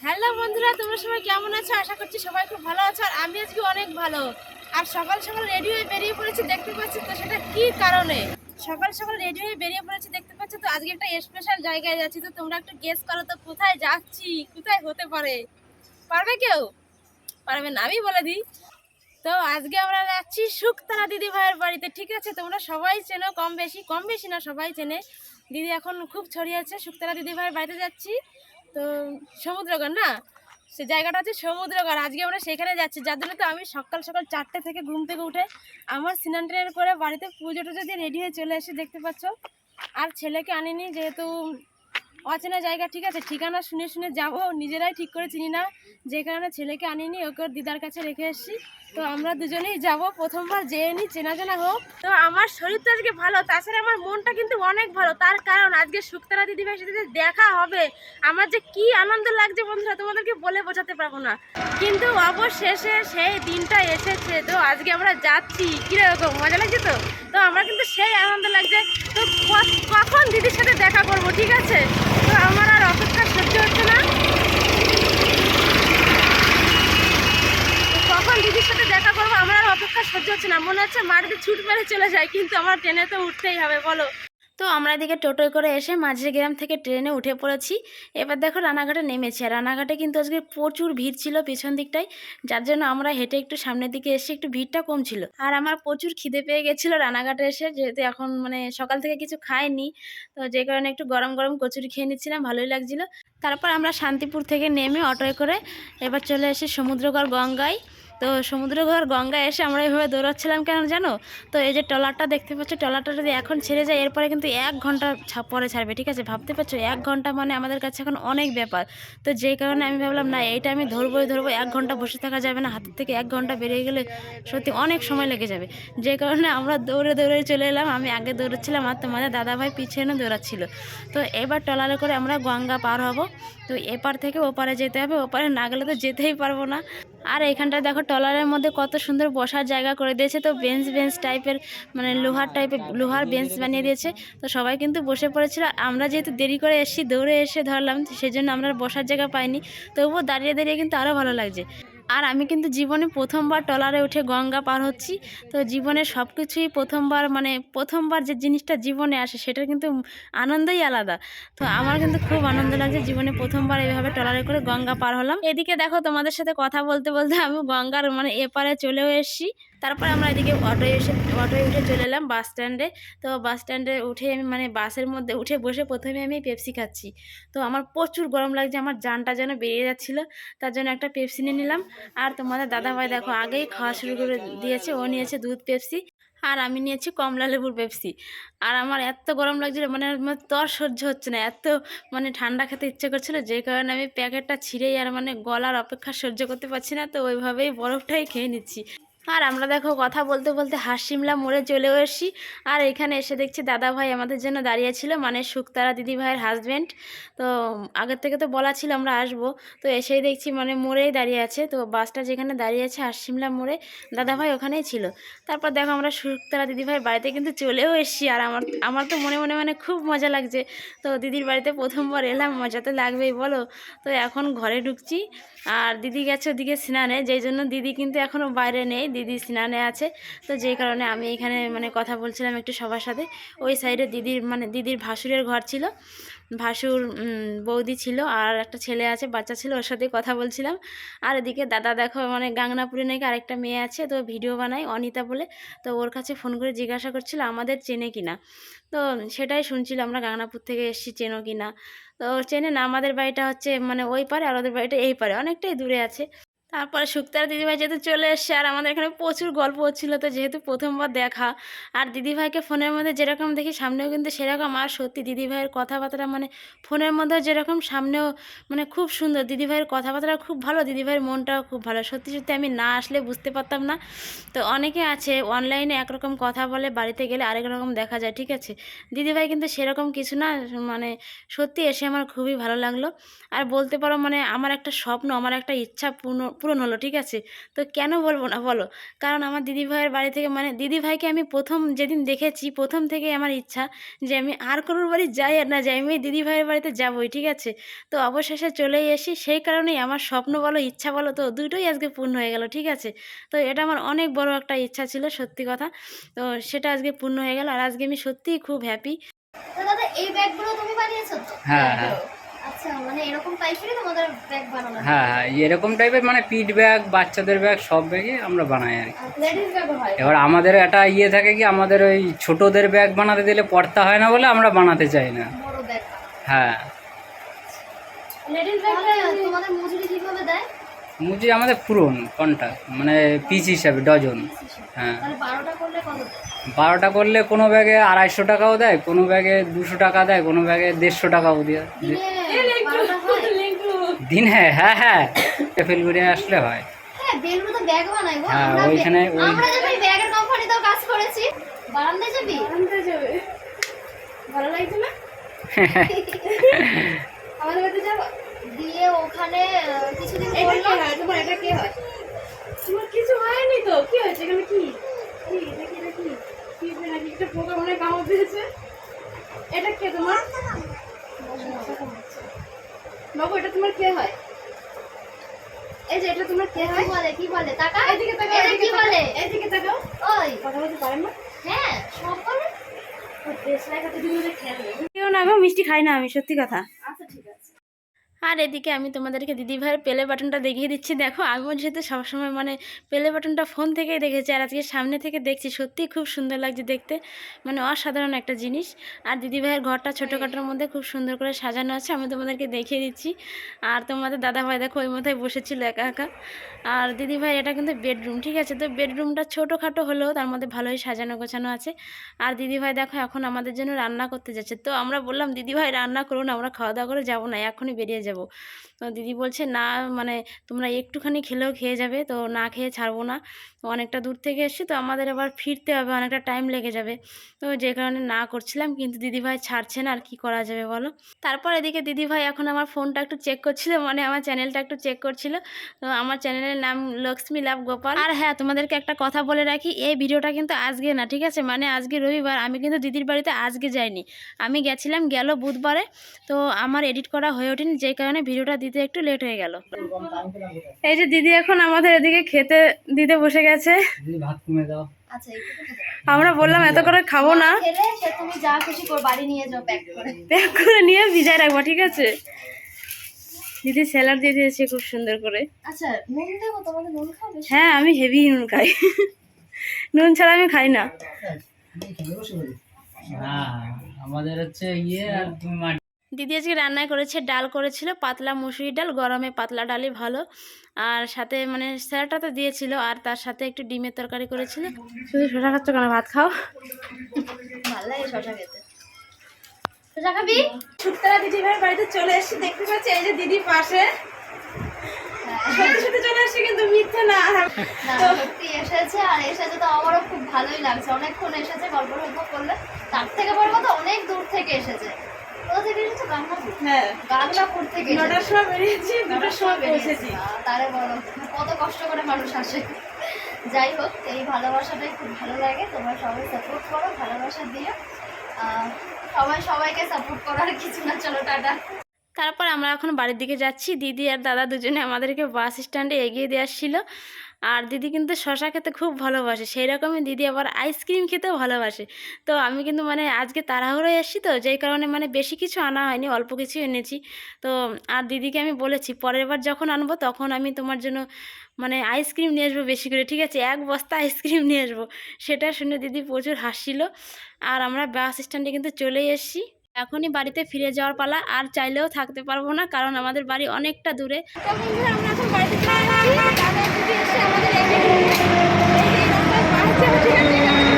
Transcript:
Hello বন্ধুরা, তোমরা সবাই কেমন আছো? আশা করছি সবাই খুব ভালো আছো, আর আমি আজকে অনেক ভালো। আর সকাল সকাল রেডি হয়ে বেরিয়ে পড়েছি, দেখতে পাচ্ছি তো সেটা কি কারণে? সকাল সকাল রেডি হয়ে বেরিয়ে পড়েছি, দেখতে পাচ্ছি তো আজকে একটা স্পেশাল জায়গায় যাচ্ছি। তো তোমরা একটু গেস করো তো কোথায় যাচ্ছি, কোথায় হতে পারে? পারবে কেউ? পারবে না, আমি বলে দিই। তো আজকে আমরা যাচ্ছি শুকতারা দিদি ভাইয়ের বাড়িতে, ঠিক আছে? তোমরা সবাই চেনো, কম বেশি কম বেশি না, সবাই চেনে। দিদি এখন খুব ছড়িয়েছে দিদি ভাই বাড়িতে যাচ্ছি। তো সমুদ্রগড় না? সে জায়গাটা হচ্ছে সমুদ্রগড়। আজকে আমরা সেখানে যাচ্ছি। যার জন্য তো আমি সকাল সকাল চারটে থেকে ঘুম থেকে উঠে আমার স্নান ট্রেন করে বাড়িতে পুজো টুজো দিয়ে রেডি হয়ে চলে এসে দেখতে পাচ্ছ। আর ছেলেকে আনিনি যেহেতু অচেনা জায়গা, ঠিক আছে? ঠিকানা শুনে শুনে যাব, নিজেরাই ঠিক করে চিনি না যে কারণে ছেলেকে আনিনি, ওকে দিদার কাছে রেখে এসেছি তো আমরা দুজনেই যাব, প্রথমবার যেয়ে নি, চেনা জানা হোক। তো আমার শরীর তো আজকে ভালো, তাছাড়া আমার মনটা কিন্তু অনেক ভালো। তার কারণ আজকে শুক্তারা দিদিভাইয়ের সাথে দেখা হবে, আমার যে কি আনন্দ লাগছে বন্ধুরা, তোমাদেরকে বলে বোঝাতে পারব না। কিন্তু অবশেষে সেই দিনটা এসেছে। তো আজকে আমরা যাচ্ছি। কীরকম? মজা লাগছে তো? তো আমার কিন্তু সেই আনন্দ লাগছে। তো কখন দিদির সাথে দেখা করব, ঠিক আছে? তো আমার আর অপেক্ষা সহ্য হচ্ছে না। কখন দিদির সাথে দেখা করব, আমার আর অপেক্ষা সহ্য হচ্ছে না। মনে হচ্ছে মাটিতে ছুট মেরে চলে যায়, কিন্তু আমার ট্রেনে তো উঠতেই হবে, বলো। তো আমরা এদিকে টোটোয় করে এসে মাঝের গ্রাম থেকে ট্রেনে উঠে পড়েছি। এবার দেখো রানাঘাটে নেমেছি। আর রানাঘাটে কিন্তু আজকে প্রচুর ভিড় ছিল পিছন দিকটায়, যার জন্য আমরা হেঁটে একটু সামনের দিকে এসে একটু ভিড়টা কম ছিল। আর আমার প্রচুর খিদে পেয়ে গেছিল রানাঘাটে এসে, যেহেতু এখন মানে সকাল থেকে কিছু খাইনি, তো যে কারণে একটু গরম গরম কচুরি খেয়ে নিচ্ছিলাম, ভালোই লাগছিল। তারপর আমরা শান্তিপুর থেকে নেমে অটোয় করে এবার চলে এসে সমুদ্রগড় গঙ্গায়। তো সমুদ্রগড় গঙ্গায় এসে আমরা এইভাবে দৌড়াচ্ছিলাম কেন জানো? তো এই যে ট্রলারটা দেখতে পাচ্ছ, ট্রলারটা যদি এখন ছেড়ে যায়, এরপরে কিন্তু এক ঘণ্টা পরে ছাড়বে, ঠিক আছে? ভাবতে পারছ? এক ঘণ্টা মানে আমাদের কাছে এখন অনেক ব্যাপার। তো যেই কারণে আমি ভাবলাম, না, এইটা আমি ধরবোই ধরবো এক ঘণ্টা বসে থাকা যাবে না, হাতের থেকে এক ঘণ্টা বেরিয়ে গেলে সত্যি অনেক সময় লেগে যাবে। যে কারণে আমরা দৌড়ে দৌড়ে চলে এলাম, আমি আগে দৌড়াচ্ছিলাম, আর তোমাদের দাদাভাই পিছনে দৌড়াচ্ছিল। তো এবার ট্রলারে করে আমরা গঙ্গা পার হব। তো এপার থেকে ওপারে যেতে হবে, ওপারে না গেলে তো যেতেই পারব না। আর এখানটা দেখো টলারের মধ্যে কত সুন্দর বসার জায়গা করে দিয়েছে, তো বেঞ্চ বেঞ্চ টাইপের মানে লোহার টাইপের লোহার বেঞ্চ বানিয়ে দিয়েছে। তো সবাই কিন্তু বসে পড়েছিল, আমরা যেহেতু দেরি করে এসেছি, দৌড়ে এসে ধরলাম সেজন্য আমরা বসার জায়গা পাইনি। তবুও দাঁড়িয়ে দাঁড়িয়ে কিন্তু আরও ভালো লাগছে। আর আমি কিন্তু জীবনে প্রথমবার টলারে উঠে গঙ্গা পার হচ্ছি। তো জীবনে সব কিছুই প্রথমবার মানে প্রথমবার যে জিনিসটা জীবনে আসে সেটা কিন্তু আনন্দই আলাদা। তো আমার কিন্তু খুব আনন্দ লাগছে জীবনে প্রথমবার এইভাবে টলারে করে গঙ্গা পার হলাম। এদিকে দেখো তোমাদের সাথে কথা বলতে বলতে আমি গঙ্গার মানে এপারে চলেও এসেছি। তারপরে আমরা এদিকে অটোয় এসে অটোয় উঠে চলে এলাম বাস স্ট্যান্ডে তো বাস স্ট্যান্ডে উঠে আমি মানে বাসের মধ্যে উঠে বসে প্রথমে আমি পেপসি খাচ্ছি। তো আমার প্রচুর গরম লাগছে, আমার জানটা যেন বেরিয়ে যাচ্ছিল, তার জন্য একটা পেপসি নিয়ে নিলাম। আর তোমাদের দাদাভাই দেখো, আগেই খাওয়া শুরু করে দিয়েছে, ও নিয়েছে দুধ পেপসি আর আমি নিয়েছি কমলা লেবুর পেপসি আর আমার এত গরম লাগছিল মানে তর সহ্য হচ্ছে না, এত মানে ঠান্ডা খেতে ইচ্ছে করছিল, যে কারণে আমি প্যাকেটটা ছিঁড়েই আর মানে গলার অপেক্ষা সহ্য করতে পারছি না, তো ওইভাবেই বরফটাই খেয়ে নিচ্ছি। আর আমরা দেখো কথা বলতে বলতে হাসিমলা মোড়ে চলেও এসেছি। আর এখানে এসে দেখছি দাদা ভাই আমাদের জন্য দাঁড়িয়ে ছিল মানে শুক্তারা দিদি ভাইয়ের হাজব্যান্ড তো আগের থেকে তো বলা ছিল আমরা আসব। তো এসেই দেখছি মানে মোড়েই দাঁড়িয়ে আছে। তো বাসটা যেখানে দাঁড়িয়ে আছে হাসিমলা মোড়ে দাদা ভাই ওখানেই ছিল। তারপর দেখো আমরা শুক্তারা দিদি ভাইয়ের বাড়িতে কিন্তু চলেও এসেছি। আর আমার আমার তো মনে মনে মানে খুব মজা লাগছে। তো দিদির বাড়িতে প্রথমবার এলাম, মজা তো লাগবেই, বলো? তো এখন ঘরে ঢুকছি। আর দিদি গেছে ওদিকে স্নানে, যেই জন্য দিদি কিন্তু এখনও বাইরে নেই। দিদি স্নানে আছে। তো যেই কারণে আমি এখানে মানে কথা বলছিলাম একটু সবার সাথে। ওই সাইডে দিদির মানে দিদির ভাসুরের ঘর ছিল। ভাসুর বৌদি ছিল আর একটা ছেলে আছে, বাচ্চা ছিল, ওর সাথে কথা বলছিলাম। আর এদিকে দাদা দেখো মানে গাংনাপুরে নাকি আরেকটা মেয়ে আছে, তো ভিডিও বানায় অনিতা বলে। তো ওর কাছে ফোন করে জিজ্ঞাসা করছিল, আমাদের চেনে কিনা তো সেটাই শুনছিলাম আমরা গাংনাপুর থেকে এসেছি, চেনো কিনা তো চেনে না, আমাদের বাড়িটা হচ্ছে মানে ওই পারে আর ওদের বাড়িটা এই পারে। অনেকটাই দূরে আছে। তারপরে শুক্তার দিদিভাই যেহেতু চলে এসছে, আর আমাদের এখানে প্রচুর গল্প হচ্ছিল, তো যেহেতু প্রথমবার দেখা, আর দিদিভাইকে ফোনের মধ্যে যেরকম দেখি সামনেও কিন্তু সেরকম, আর সত্যি দিদিভাইয়ের কথাবার্তা মানে ফোনের মধ্যে যেরকম সামনেও মানে খুব সুন্দর, দিদিভাইয়ের কথাবার্তা খুব ভালো, দিদিভাইয়ের মনটাও খুব ভালো। সত্যি সত্যি আমি না আসলে বুঝতে পারতাম না। তো অনেকে আছে অনলাইনে একরকম কথা বলে, বাড়িতে গেলে আরেক রকম দেখা যায়, ঠিক আছে? দিদিভাই কিন্তু সেরকম কিছু না মানে সত্যি এসে আমার খুবই ভালো লাগল। আর বলতে পারো মানে আমার একটা স্বপ্ন, আমার একটা ইচ্ছা পূর্ণ পূরণ হলো ঠিক আছে? তো কেন বলব না বলো? কারণ আমার দিদি ভাইয়ের বাড়ি থেকে মানে দিদি ভাইকে আমি প্রথম যেদিন দেখেছি প্রথম থেকে আমার ইচ্ছা যে আমি আর কারোর বাড়ি যাই আর না যাই আমি দিদি ভাইয়ের বাড়িতে যাবোই ঠিক আছে? তো অবশেষে চলেই এসি সেই কারণেই আমার স্বপ্ন বলো ইচ্ছা বলো তো দুটোই আজকে পূর্ণ হয়ে গেল ঠিক আছে? তো এটা আমার অনেক বড় একটা ইচ্ছা ছিল সত্যি কথা। তো সেটা আজকে পূর্ণ হয়ে গেল আর আজকে আমি সত্যিই খুব হ্যাপি দাদা এই ব্যাগগুলো তুমি বানিয়েছো? তো হ্যাঁ হ্যাঁ। আচ্ছা মানে এরকম টাইপেরই তোমাদের ব্যাগ বানানো হ্যাঁ। হ্যাঁ এরকম টাইপের মানে পিট ব্যাগ বাচ্চাদের ব্যাগ সব ব্যাগই আমরা বানাই আর এবার আমাদের একটা ইয়ে থাকে কি আমাদের ওই ছোটোদের ব্যাগ বানাতে দিলে পড়তা হয় না বলে আমরা বানাতে চাই না। হ্যাঁ। মজুরি মুজি আমাদের পুরন কন্ট্যাক্ট মানে পিস হিসাবে ডজন হ্যাঁ। বারোটা করলে কোনো ব্যাগে আড়াইশো টাকাও দেয় কোনো ব্যাগে দুশো টাকা দেয় কোনো ব্যাগে দেড়শো টাকাও দিয়ে। দিনে হয় হ্যাঁ হ্যাঁ। ফেলগুড়ি আসলে হয়। হ্যাঁ হ্যাঁ, আমরা ওইখানে ওই- ব্যাগের কোম্পানিতেও কাজ করেছি। বারান্দায় যাবি? আনতে যাবে। ভালো লাগছে না? আমাদের বাড়িতে যাব দিয়ে ওখানে কিছুদিন এটা হয়? তোমার এটা কি হয়? তোমার কিছু হয়নি তো? কি হয়েছে এখানে? কি? কি? এটা কি? এটা কি? কি নাকি একটা পোকা মনে হয় কামড় দিয়েছে? এটা কে তোমার? বাবু এটা তোমার কে হয়? এই যে এটা তোমার কে হয়? বলে কি বলে? তাকা এদিকে তাকাও এটা কি বলে? এদিকে তাকাও। ওই। কথা বলতে পারেন না? হ্যাঁ সব বলে। কেউ না গো মিষ্টি খাই না আমি সত্যি কথা। আর এদিকে আমি তোমাদেরকে দিদি ভাইয়ের প্লে বাটনটা দেখিয়ে দিচ্ছি। দেখো, আমিও যেহেতু সবসময় মানে প্লে বাটনটা ফোন থেকেই দেখেছি আর আজকে সামনে থেকে দেখছি, সত্যিই খুব সুন্দর লাগছে দেখতে। মানে অসাধারণ একটা জিনিস। আর দিদি ভাইয়ের ঘরটা ছোটোখাটোর মধ্যে খুব সুন্দর করে সাজানো আছে, আমি তোমাদেরকে দেখিয়ে দিচ্ছি। আর তোমাদের দাদা ভাই দেখো, ওই মাথায় বসেছিল একা একা। আর দিদি ভাই, এটা কিন্তু বেডরুম ঠিক আছে? তো বেডরুমটা ছোটোখাটো হলেও তার মধ্যে ভালোই সাজানো গোছানো আছে। আর দিদি ভাই দেখো, এখন আমাদের জন্য রান্না করতে যাচ্ছে। তো আমরা বললাম, দিদি ভাই, রান্না করুন, আমরা খাওয়া দাওয়া করে যাব না, এখনই বেরিয়ে যাব। তো দিদি বলছে, না মানে তোমরা একটুখানি খেলেও খেয়ে যাবে, তো না খেয়ে ছাড়বো না। অনেকটা দূর থেকে এসেছি, তো আমাদের আবার ফিরতে হবে, অনেকটা টাইম লেগে যাবে। তো যে কারণে না করছিলাম, কিন্তু দিদিভাই ছাড়ছে না, আর কি করা যাবে বলো? তারপর এদিকে দিদিভাই এখন আমার ফোনটা একটু চেক করছিল মানে আমার চ্যানেলটা একটু চেক করছিল। তো আমার চ্যানেলের নাম লক্ষ্মী লাভ গোপাল। আর হ্যাঁ তোমাদেরকে একটা কথা বলে রাখি, এই ভিডিওটা কিন্তু আজকে না, ঠিক আছে? মানে আজকে রবিবার, আমি কিন্তু দিদির বাড়িতে আজকে যাইনি। আমি গেছিলাম, গেল বুধবারে, তো আমার এডিট করা হয়ে ওঠেনি, যে কারণে ভিডিওটা দিতে একটু লেট হয়ে গেল। এই যে দিদি এখন আমাদের এদিকে খেতে দিতে বসে গেছে। যদি ভাত কমে দাও। আচ্ছা। আমরা বললাম এত করে খাব না। তুমি যা খুশি বাড়ি নিয়ে যাও প্যাক করে। প্যাক করে নিয়ে ভিজায় রাখব ঠিক আছে? দিদি স্যালাড দিয়ে দিয়েছে খুব সুন্দর করে। আচ্ছা নুন দেবো? তোমাদের নুন খাবে হ্যাঁ আমি হেভি নুন খাই। নুন ছাড়া আমি খাই না। না আমাদের হচ্ছে ইয়ে আর তুমি দিদি আজকে রান্নায় করেছে ডাল করেছিল পাতলা মুসুরি ডাল গরমে পাতলা ডালই ভালো। আর সাথে মানে স্যালাডটা তো দিয়েছিল আর তার সাথে একটু ডিমের তরকারি করেছিল। শুধু শশা খাচ্ছ কেন? ভাত খাও। ভালো লাগে শশা খেতে। শশা খাবি? ছুটতারা দিদি ভাইয়ের বাড়িতে চলে এসেছি দেখতে পাচ্ছি এই যে দিদি পাশে। সত্যি সত্যি চলে কিন্তু মিথ্যে না। সত্যি এসেছে আর এসেছে তো আমারও খুব ভালোই লাগছে। অনেকক্ষণ এসেছে গল্প করলে। তার থেকে বড় কথা অনেক দূর থেকে এসেছে। থেকে। হ্যাঁ। গাঙ্গাপুর থেকে নটার সময় বেরিয়েছি নটার সময় সময় পৌঁছেছি। তারে বলো কত কষ্ট করে মানুষ আসে। যাই হোক এই ভালোবাসাটাই খুব ভালো লাগে। তোমরা সবাই সাপোর্ট করো ভালোবাসা দিও। সবাই সবাইকে সাপোর্ট করো আর কিছু না চলো টাটা। তারপর আমরা এখন বাড়ির দিকে যাচ্ছি। দিদি আর দাদা দুজনে আমাদেরকে বাস স্ট্যান্ডে এগিয়ে দিয়ে আসছিল। আর দিদি কিন্তু শশা খেতে খুব ভালোবাসে। সেই রকমই দিদি আবার আইসক্রিম খেতেও ভালোবাসে। তো আমি কিন্তু মানে আজকে তাড়াহুড়ো এসেছি তো, যেই কারণে মানে বেশি কিছু আনা হয়নি, অল্প কিছু এনেছি। তো আর দিদিকে আমি বলেছি, পরের বার যখন আনব তখন আমি তোমার জন্য মানে আইসক্রিম নিয়ে আসব বেশি করে। ঠিক আছে, এক বস্তা আইসক্রিম নিয়ে আসব। সেটা শুনে দিদি প্রচুর হাসছিল। আর আমরা বাস স্ট্যান্ডে কিন্তু চলেই এসেছি। এখনই বাড়িতে ফিরে যাওয়ার পালা, আর চাইলেও থাকতে পারব না, কারণ আমাদের বাড়ি অনেকটা দূরে। আমরা এখন বাড়িতে। দাদা যদি এসে আমাদের এই রাস্তায় পাহাড়